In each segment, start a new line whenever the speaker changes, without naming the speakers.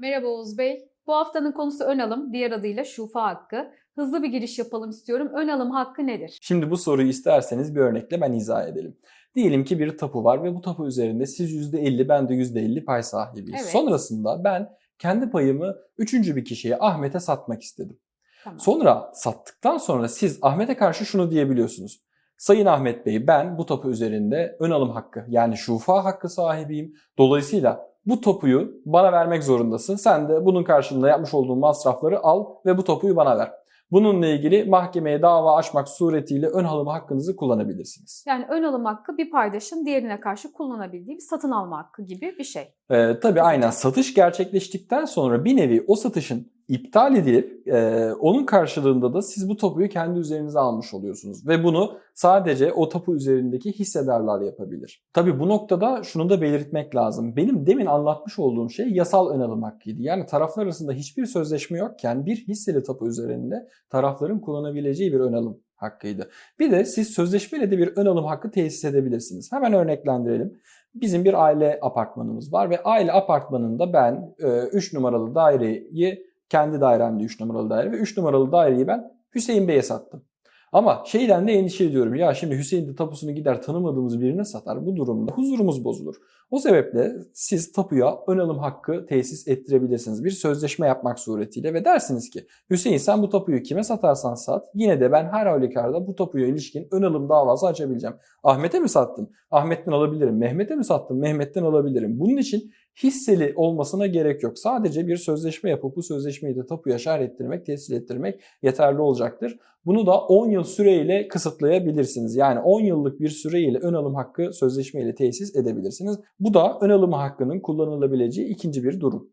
Merhaba Oğuz Bey. Bu haftanın konusu ön alım, diğer adıyla şufa hakkı. Hızlı bir giriş yapalım istiyorum. Ön alım hakkı nedir?
Şimdi bu soruyu isterseniz bir örnekle ben izah edelim. Diyelim ki bir tapu var ve bu tapu üzerinde siz %50 ben de %50 pay sahibiyiz.
Evet.
Sonrasında ben kendi payımı üçüncü bir kişiye Ahmet'e satmak istedim.
Tamam.
Sonra sattıktan sonra siz Ahmet'e karşı şunu diyebiliyorsunuz. Sayın Ahmet Bey ben bu tapu üzerinde ön alım hakkı yani şufa hakkı sahibiyim. Dolayısıyla bu tapuyu bana vermek zorundasın. Sen de bunun karşılığında yapmış olduğun masrafları al ve bu tapuyu bana ver. Bununla ilgili mahkemeye dava açmak suretiyle ön alım hakkınızı kullanabilirsiniz.
Yani ön alım hakkı bir paydaşın diğerine karşı kullanabildiği bir satın alma hakkı gibi bir şey.
Ee, tabii aynen satış gerçekleştikten sonra bir nevi o satışın iptal edilip e, onun karşılığında da siz bu tapuyu kendi üzerinize almış oluyorsunuz. Ve bunu sadece o tapu üzerindeki hissedarlar yapabilir. Tabii bu noktada şunu da belirtmek lazım. Benim demin anlatmış olduğum şey yasal ön alım hakkıydı. Yani taraflar arasında hiçbir sözleşme yokken bir hisseli tapu üzerinde tarafların kullanabileceği bir ön alım hakkıydı. Bir de siz sözleşmeyle de bir ön alım hakkı tesis edebilirsiniz. Hemen örneklendirelim. Bizim bir aile apartmanımız var ve aile apartmanında ben 3 numaralı daireyi kendi dairemde 3 numaralı daire ve 3 numaralı daireyi ben Hüseyin Bey'e sattım. Ama şeyden de endişe ediyorum. Ya şimdi Hüseyin de tapusunu gider tanımadığımız birine satar. Bu durumda huzurumuz bozulur. O sebeple siz tapuya ön alım hakkı tesis ettirebilirsiniz. Bir sözleşme yapmak suretiyle ve dersiniz ki Hüseyin sen bu tapuyu kime satarsan sat yine de ben her halükarda bu tapuya ilişkin ön alım davası açabileceğim. Ahmet'e mi sattın? Ahmet'ten alabilirim. Mehmet'e mi sattın? Mehmet'ten alabilirim. Bunun için hisseli olmasına gerek yok. Sadece bir sözleşme yapıp bu sözleşmeyi de tapuya şerh ettirmek, tescil ettirmek yeterli olacaktır. Bunu da 10 yıl süreyle kısıtlayabilirsiniz. Yani 10 yıllık bir süreyle ön alım hakkı sözleşmeyle tesis edebilirsiniz. Bu da ön alım hakkının kullanılabileceği ikinci bir durum.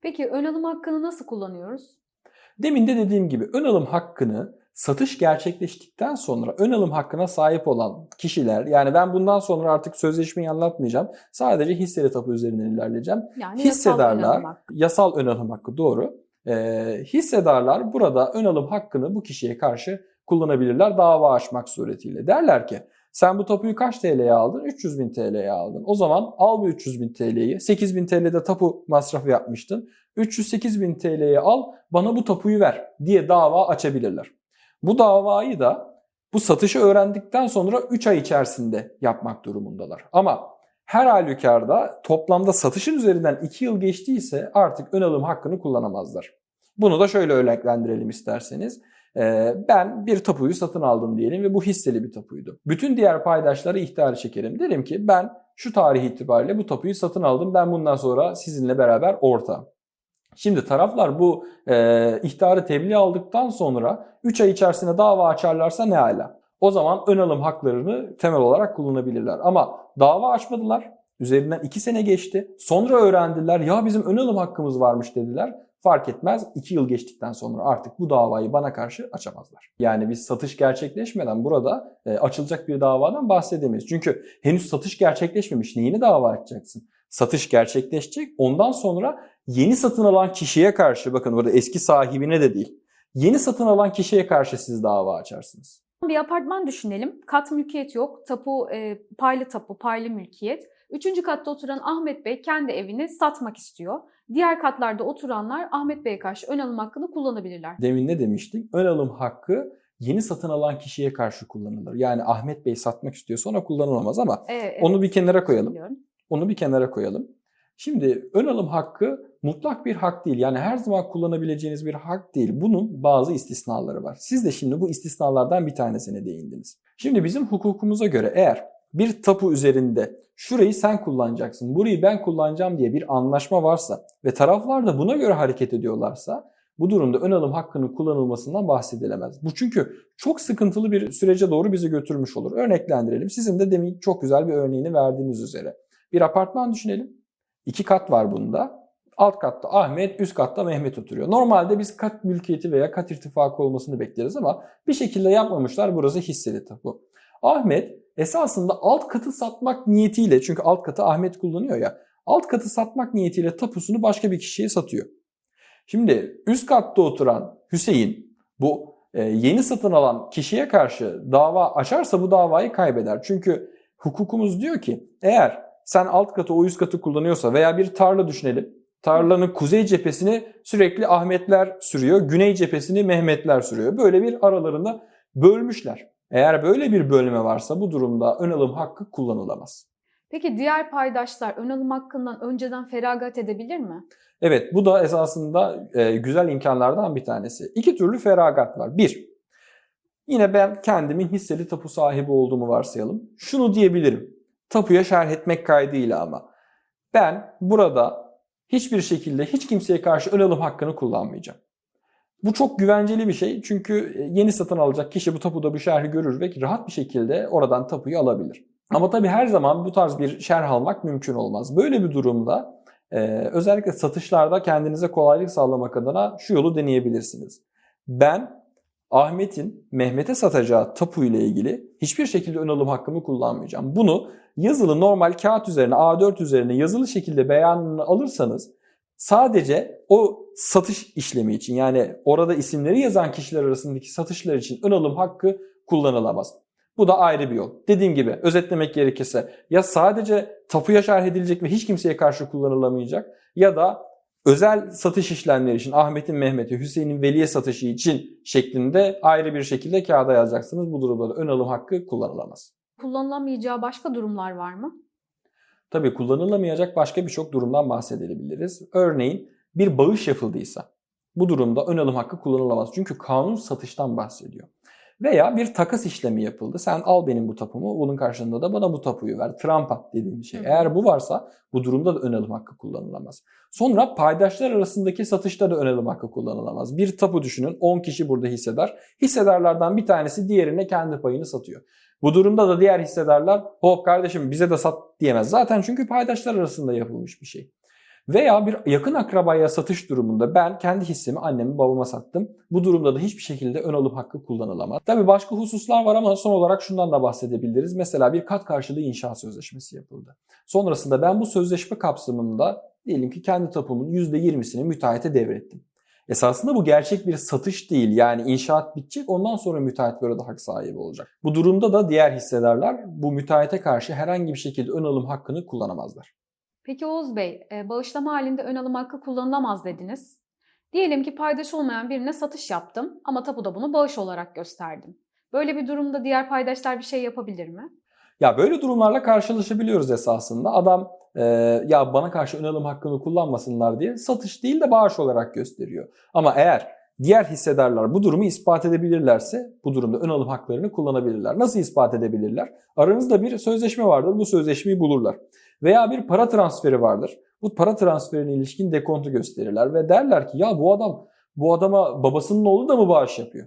Peki ön alım hakkını nasıl kullanıyoruz?
Demin de dediğim gibi ön alım hakkını satış gerçekleştikten sonra ön alım hakkına sahip olan kişiler yani ben bundan sonra artık sözleşmeyi anlatmayacağım. Sadece hisseli tapu üzerinden ilerleyeceğim.
Yani
Hissedarlar,
yasal ön alım hakkı.
yasal ön alım hakkı doğru. Ee, hissedarlar burada ön alım hakkını bu kişiye karşı kullanabilirler dava açmak suretiyle. Derler ki sen bu tapuyu kaç TL'ye aldın? 300 bin TL'ye aldın. O zaman al bu 300 bin TL'yi. 8 bin TL'de tapu masrafı yapmıştın. 308 bin TL'ye al bana bu tapuyu ver diye dava açabilirler. Bu davayı da bu satışı öğrendikten sonra 3 ay içerisinde yapmak durumundalar. Ama her halükarda toplamda satışın üzerinden 2 yıl geçtiyse artık ön alım hakkını kullanamazlar. Bunu da şöyle örneklendirelim isterseniz. Ee, Ben bir tapuyu satın aldım diyelim ve bu hisseli bir tapuydu. Bütün diğer paydaşlara ihtar çekerim. Derim ki ben şu tarih itibariyle bu tapuyu satın aldım. Ben bundan sonra sizinle beraber ortağım. Şimdi taraflar bu e, ihtarı tebliğ aldıktan sonra 3 ay içerisinde dava açarlarsa ne ala. O zaman ön alım haklarını temel olarak kullanabilirler. Ama dava açmadılar. Üzerinden 2 sene geçti. Sonra öğrendiler ya bizim ön alım hakkımız varmış dediler. Fark etmez 2 yıl geçtikten sonra artık bu davayı bana karşı açamazlar. Yani biz satış gerçekleşmeden burada e, açılacak bir davadan bahsedemeyiz. Çünkü henüz satış gerçekleşmemiş. Neyini dava açacaksın? Satış gerçekleşecek. Ondan sonra yeni satın alan kişiye karşı bakın burada eski sahibine de değil. Yeni satın alan kişiye karşı siz dava açarsınız.
Bir apartman düşünelim. Kat mülkiyet yok. Tapu, e, paylı tapu, paylı mülkiyet. Üçüncü katta oturan Ahmet Bey kendi evini satmak istiyor. Diğer katlarda oturanlar Ahmet Bey'e karşı ön alım hakkını kullanabilirler.
Demin ne demiştik? Ön alım hakkı yeni satın alan kişiye karşı kullanılır. Yani Ahmet Bey satmak istiyor sonra kullanılamaz ama
E, evet,
onu bir kenara koyalım.
biliyorum.
Onu bir kenara koyalım. Şimdi ön alım hakkı mutlak bir hak değil. Yani her zaman kullanabileceğiniz bir hak değil. Bunun bazı istisnaları var. Siz de şimdi bu istisnalardan bir tanesine değindiniz. Şimdi bizim hukukumuza göre eğer bir tapu üzerinde şurayı sen kullanacaksın, burayı ben kullanacağım diye bir anlaşma varsa ve taraflar da buna göre hareket ediyorlarsa bu durumda ön alım hakkının kullanılmasından bahsedilemez. Bu çünkü çok sıkıntılı bir sürece doğru bizi götürmüş olur. Örneklendirelim. Sizin de demin çok güzel bir örneğini verdiğiniz üzere. Bir apartman düşünelim. İki kat var bunda. Alt katta Ahmet, üst katta Mehmet oturuyor. Normalde biz kat mülkiyeti veya kat irtifakı olmasını bekleriz ama bir şekilde yapmamışlar. Burası hisseli tapu. Ahmet esasında alt katı satmak niyetiyle çünkü alt katı Ahmet kullanıyor ya. Alt katı satmak niyetiyle tapusunu başka bir kişiye satıyor. Şimdi üst katta oturan Hüseyin bu e, yeni satın alan kişiye karşı dava açarsa bu davayı kaybeder. Çünkü hukukumuz diyor ki eğer sen alt katı o üst katı kullanıyorsa veya bir tarla düşünelim. Tarlanın kuzey cephesini sürekli Ahmetler sürüyor, güney cephesini Mehmetler sürüyor. Böyle bir aralarında bölmüşler. Eğer böyle bir bölme varsa bu durumda ön alım hakkı kullanılamaz.
Peki diğer paydaşlar ön alım hakkından önceden feragat edebilir mi?
Evet bu da esasında e, güzel imkanlardan bir tanesi. İki türlü feragat var. Bir, yine ben kendimin hisseli tapu sahibi olduğumu varsayalım. Şunu diyebilirim. Tapuya şerh etmek kaydıyla ama. Ben burada hiçbir şekilde hiç kimseye karşı ön alım hakkını kullanmayacağım. Bu çok güvenceli bir şey çünkü yeni satın alacak kişi bu tapuda bir şerhi görür ve rahat bir şekilde oradan tapuyu alabilir. Ama tabii her zaman bu tarz bir şerh almak mümkün olmaz. Böyle bir durumda ee, özellikle satışlarda kendinize kolaylık sağlamak adına şu yolu deneyebilirsiniz. Ben Ahmet'in Mehmet'e satacağı tapu ile ilgili hiçbir şekilde ön alım hakkımı kullanmayacağım. Bunu yazılı normal kağıt üzerine A4 üzerine yazılı şekilde beyanını alırsanız sadece o satış işlemi için yani orada isimleri yazan kişiler arasındaki satışlar için ön alım hakkı kullanılamaz. Bu da ayrı bir yol. Dediğim gibi özetlemek gerekirse ya sadece tapuya şerh edilecek ve hiç kimseye karşı kullanılamayacak ya da özel satış işlemleri için Ahmet'in Mehmet'e, Hüseyin'in Veli'ye satışı için şeklinde ayrı bir şekilde kağıda yazacaksınız. Bu durumda da ön alım hakkı kullanılamaz.
Kullanılamayacağı başka durumlar var mı?
Tabii kullanılamayacak başka birçok durumdan bahsedebiliriz. Örneğin bir bağış yapıldıysa bu durumda ön alım hakkı kullanılamaz. Çünkü kanun satıştan bahsediyor. Veya bir takas işlemi yapıldı. Sen al benim bu tapumu, bunun karşılığında da bana bu tapuyu ver. Trampa dediğim şey. Eğer bu varsa bu durumda da ön alım hakkı kullanılamaz. Sonra paydaşlar arasındaki satışta da ön alım hakkı kullanılamaz. Bir tapu düşünün 10 kişi burada hissedar. Hissedarlardan bir tanesi diğerine kendi payını satıyor. Bu durumda da diğer hissedarlar hop kardeşim bize de sat diyemez. Zaten çünkü paydaşlar arasında yapılmış bir şey. Veya bir yakın akrabaya satış durumunda ben kendi hissemi anneme babama sattım. Bu durumda da hiçbir şekilde ön alım hakkı kullanılamaz. Tabii başka hususlar var ama son olarak şundan da bahsedebiliriz. Mesela bir kat karşılığı inşaat sözleşmesi yapıldı. Sonrasında ben bu sözleşme kapsamında diyelim ki kendi tapumun %20'sini müteahhite devrettim. Esasında bu gerçek bir satış değil. Yani inşaat bitecek ondan sonra müteahhit böyle hak sahibi olacak. Bu durumda da diğer hissedarlar bu müteahhite karşı herhangi bir şekilde ön alım hakkını kullanamazlar.
Peki Oğuz Bey, e, bağışlama halinde ön alım hakkı kullanılamaz dediniz. Diyelim ki paydaş olmayan birine satış yaptım ama tapuda bunu bağış olarak gösterdim. Böyle bir durumda diğer paydaşlar bir şey yapabilir mi?
Ya böyle durumlarla karşılaşabiliyoruz esasında. Adam e, ya bana karşı ön alım hakkını kullanmasınlar diye satış değil de bağış olarak gösteriyor. Ama eğer diğer hissedarlar bu durumu ispat edebilirlerse bu durumda ön alım haklarını kullanabilirler. Nasıl ispat edebilirler? Aranızda bir sözleşme vardır. Bu sözleşmeyi bulurlar. Veya bir para transferi vardır. Bu para transferine ilişkin dekontu gösterirler ve derler ki ya bu adam bu adama babasının oğlu da mı bağış yapıyor?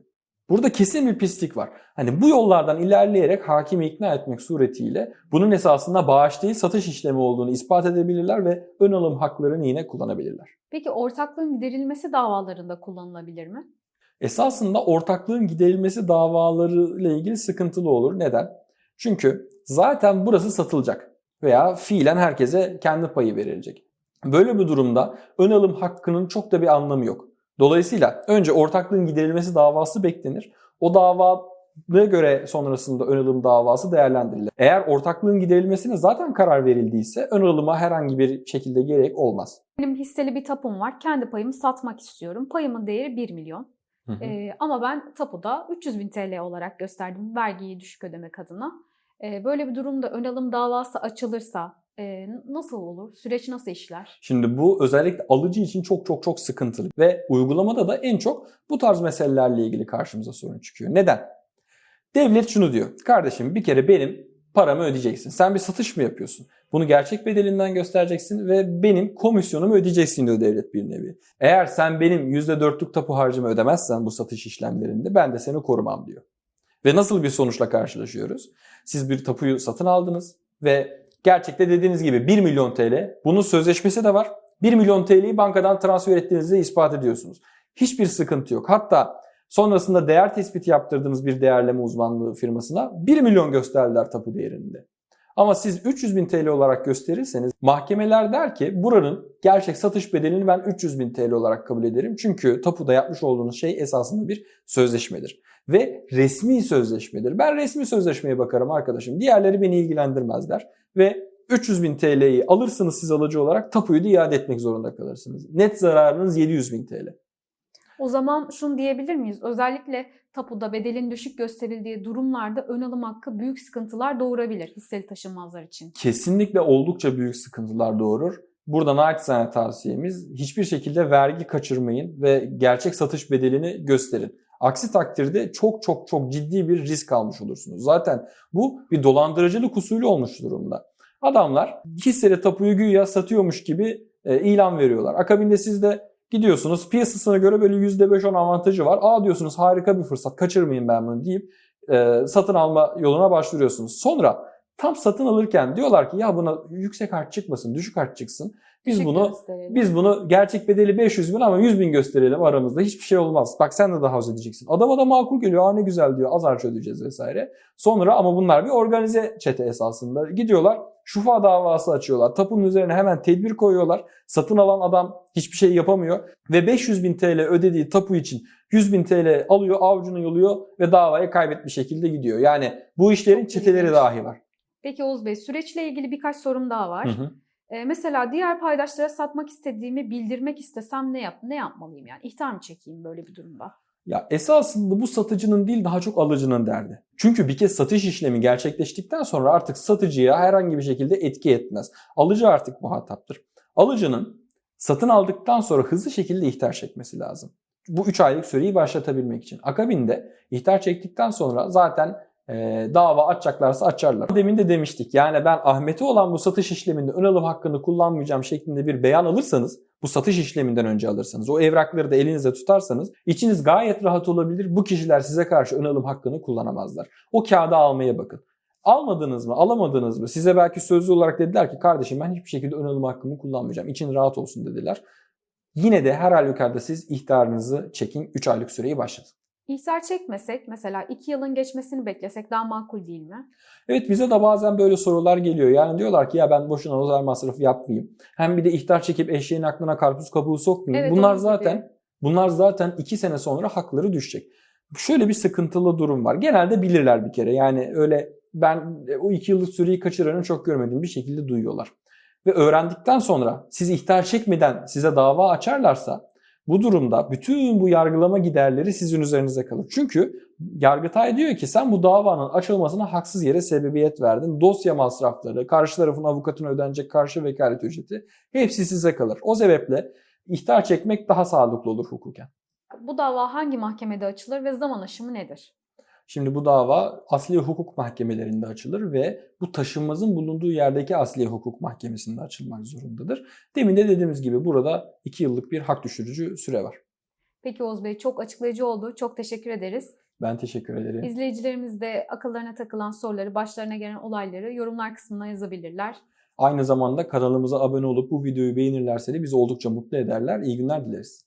Burada kesin bir pislik var. Hani bu yollardan ilerleyerek hakimi ikna etmek suretiyle bunun esasında bağış değil satış işlemi olduğunu ispat edebilirler ve ön alım haklarını yine kullanabilirler.
Peki ortaklığın giderilmesi davalarında kullanılabilir mi?
Esasında ortaklığın giderilmesi davaları ile ilgili sıkıntılı olur. Neden? Çünkü zaten burası satılacak veya fiilen herkese kendi payı verilecek. Böyle bir durumda ön alım hakkının çok da bir anlamı yok. Dolayısıyla önce ortaklığın giderilmesi davası beklenir. O davaya göre sonrasında ön alım davası değerlendirilir. Eğer ortaklığın giderilmesine zaten karar verildiyse ön alıma herhangi bir şekilde gerek olmaz.
Benim hisseli bir tapum var. Kendi payımı satmak istiyorum. Payımın değeri 1 milyon.
Hı hı.
Ee, ama ben tapuda 300 bin TL olarak gösterdim vergiyi düşük ödemek adına. Böyle bir durumda ön alım davası açılırsa nasıl olur? Süreç nasıl işler?
Şimdi bu özellikle alıcı için çok çok çok sıkıntılı ve uygulamada da en çok bu tarz meselelerle ilgili karşımıza sorun çıkıyor. Neden? Devlet şunu diyor. Kardeşim bir kere benim paramı ödeyeceksin. Sen bir satış mı yapıyorsun? Bunu gerçek bedelinden göstereceksin ve benim komisyonumu ödeyeceksin diyor devlet bir nevi. Eğer sen benim %4'lük tapu harcımı ödemezsen bu satış işlemlerinde ben de seni korumam diyor. Ve nasıl bir sonuçla karşılaşıyoruz? Siz bir tapuyu satın aldınız ve gerçekte dediğiniz gibi 1 milyon TL, bunun sözleşmesi de var. 1 milyon TL'yi bankadan transfer ettiğinizi ispat ediyorsunuz. Hiçbir sıkıntı yok. Hatta sonrasında değer tespiti yaptırdığınız bir değerleme uzmanlığı firmasına 1 milyon gösterdiler tapu değerinde. Ama siz 300 bin TL olarak gösterirseniz mahkemeler der ki buranın gerçek satış bedelini ben 300 bin TL olarak kabul ederim. Çünkü tapuda yapmış olduğunuz şey esasında bir sözleşmedir. Ve resmi sözleşmedir. Ben resmi sözleşmeye bakarım arkadaşım. Diğerleri beni ilgilendirmezler. Ve 300 bin TL'yi alırsınız siz alıcı olarak tapuyu da iade etmek zorunda kalırsınız. Net zararınız 700 bin TL.
O zaman şunu diyebilir miyiz? Özellikle tapuda bedelin düşük gösterildiği durumlarda ön alım hakkı büyük sıkıntılar doğurabilir hisseli taşınmazlar için.
Kesinlikle oldukça büyük sıkıntılar doğurur. Burada naçizane tavsiyemiz hiçbir şekilde vergi kaçırmayın ve gerçek satış bedelini gösterin. Aksi takdirde çok çok çok ciddi bir risk almış olursunuz. Zaten bu bir dolandırıcılık usulü olmuş durumda. Adamlar hisseli tapuyu güya satıyormuş gibi e, ilan veriyorlar. Akabinde siz de gidiyorsunuz piyasasına göre böyle %5-10 avantajı var. Aa diyorsunuz harika bir fırsat kaçırmayayım ben bunu deyip e, satın alma yoluna başvuruyorsunuz. Sonra tam satın alırken diyorlar ki ya buna yüksek harç çıkmasın, düşük harç çıksın. Biz bunu
gösterelim.
biz bunu gerçek bedeli 500 bin ama 100 bin gösterelim aramızda. Hiçbir şey olmaz. Bak sen de daha az ödeyeceksin. Adama da makul geliyor. Aa ne güzel diyor. Az harç ödeyeceğiz vesaire. Sonra ama bunlar bir organize çete esasında. Gidiyorlar şufa davası açıyorlar. Tapunun üzerine hemen tedbir koyuyorlar. Satın alan adam hiçbir şey yapamıyor. Ve 500 bin TL ödediği tapu için 100 bin TL alıyor, avucunu yoluyor ve davayı kaybetmiş şekilde gidiyor. Yani bu işlerin
Çok
çeteleri dahi var.
Peki Oğuz Bey süreçle ilgili birkaç sorum daha var.
Hı hı.
Ee, mesela diğer paydaşlara satmak istediğimi bildirmek istesem ne yap ne yapmalıyım yani? İhtar mı çekeyim böyle bir durumda?
Ya esasında bu satıcının değil daha çok alıcının derdi. Çünkü bir kez satış işlemi gerçekleştikten sonra artık satıcıya herhangi bir şekilde etki etmez. Alıcı artık muhataptır. Alıcının satın aldıktan sonra hızlı şekilde ihtar çekmesi lazım. Bu 3 aylık süreyi başlatabilmek için. Akabinde ihtar çektikten sonra zaten e, dava açacaklarsa açarlar. Demin de demiştik yani ben Ahmet'e olan bu satış işleminde ön alım hakkını kullanmayacağım şeklinde bir beyan alırsanız bu satış işleminden önce alırsanız o evrakları da elinizde tutarsanız içiniz gayet rahat olabilir. Bu kişiler size karşı ön alım hakkını kullanamazlar. O kağıdı almaya bakın. Almadınız mı, alamadınız mı? Size belki sözlü olarak dediler ki kardeşim ben hiçbir şekilde ön alım hakkımı kullanmayacağım. İçin rahat olsun dediler. Yine de her halükarda siz ihtarınızı çekin. 3 aylık süreyi başlatın.
İhtar çekmesek mesela 2 yılın geçmesini beklesek daha makul değil mi?
Evet bize de bazen böyle sorular geliyor. Yani diyorlar ki ya ben boşuna noter masrafı yapmayayım. Hem bir de ihtar çekip eşeğin aklına karpuz kabuğu sokmayayım.
Evet,
bunlar
onun gibi.
zaten bunlar zaten 2 sene sonra hakları düşecek. Şöyle bir sıkıntılı durum var. Genelde bilirler bir kere. Yani öyle ben o 2 yıllık süreyi kaçıranı çok görmedim. Bir şekilde duyuyorlar. Ve öğrendikten sonra siz ihtar çekmeden size dava açarlarsa bu durumda bütün bu yargılama giderleri sizin üzerinize kalır. Çünkü Yargıtay diyor ki sen bu davanın açılmasına haksız yere sebebiyet verdin. Dosya masrafları, karşı tarafın avukatına ödenecek karşı vekalet ücreti hepsi size kalır. O sebeple ihtar çekmek daha sağlıklı olur hukuken.
Bu dava hangi mahkemede açılır ve zaman aşımı nedir?
Şimdi bu dava asli hukuk mahkemelerinde açılır ve bu taşınmazın bulunduğu yerdeki asli hukuk mahkemesinde açılmak zorundadır. Demin de dediğimiz gibi burada 2 yıllık bir hak düşürücü süre var.
Peki Oğuz Bey çok açıklayıcı oldu. Çok teşekkür ederiz.
Ben teşekkür ederim.
İzleyicilerimiz de akıllarına takılan soruları, başlarına gelen olayları yorumlar kısmına yazabilirler.
Aynı zamanda kanalımıza abone olup bu videoyu beğenirlerse de bizi oldukça mutlu ederler. İyi günler dileriz.